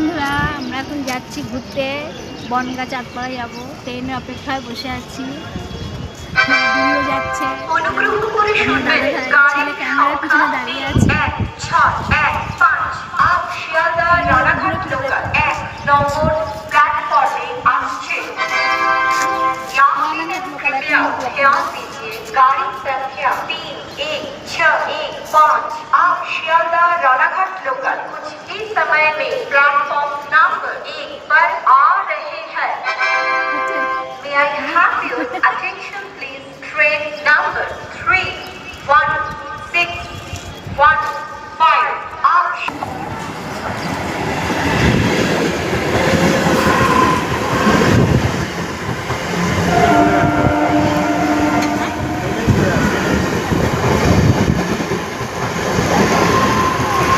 বন্ধুরা আমরা এখন যাচ্ছি ঘুরতে। বনগা চাঁদপাড়া যাব। ট্রেনে অপেক্ষায় বসে আছি। হ্যাঁ, যাচ্ছে। ছেলে ক্যামেরার পিছনে এক আছে। এক संख्या तीन एक छः एक समय में प्लेटफॉर्म नंबर एक पर आ रहे May I have your attention please? Train number three one six one